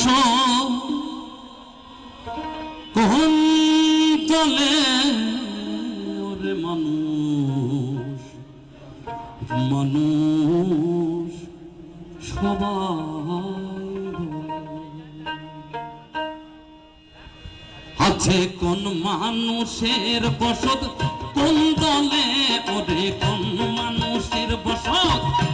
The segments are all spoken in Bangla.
আসো কোন চলে ওরে মানুষ মানুষ আছে কোন মানুষের বসত, কোন দলে ওরে কোন মানুষের বসত?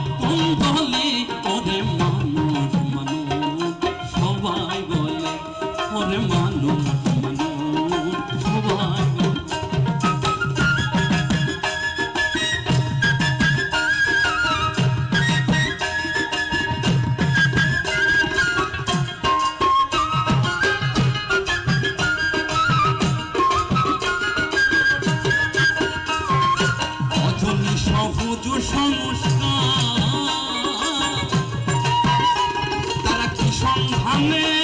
সহজ সংস্কার তারা কি সন্ধানে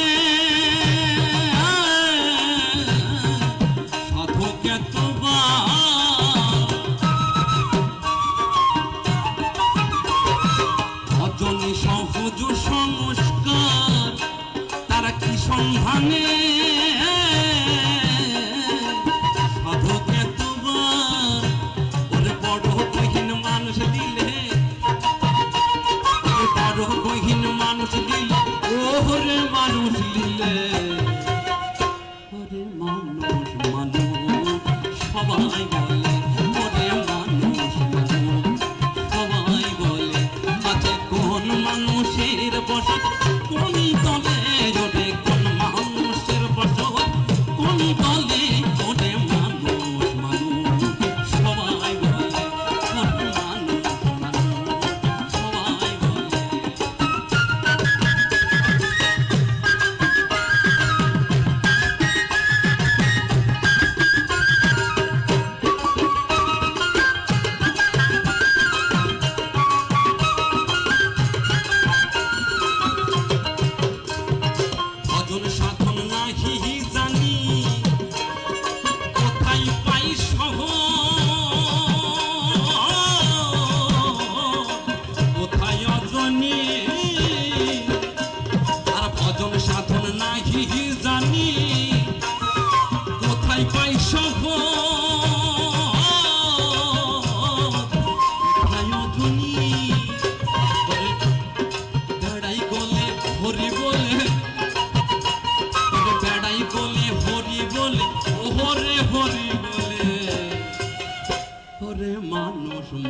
সহজ সংস্কার তারা কি সন্ধানে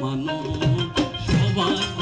মানুষ সবার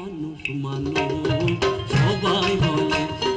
মানুষ মানুষ সবাই বলে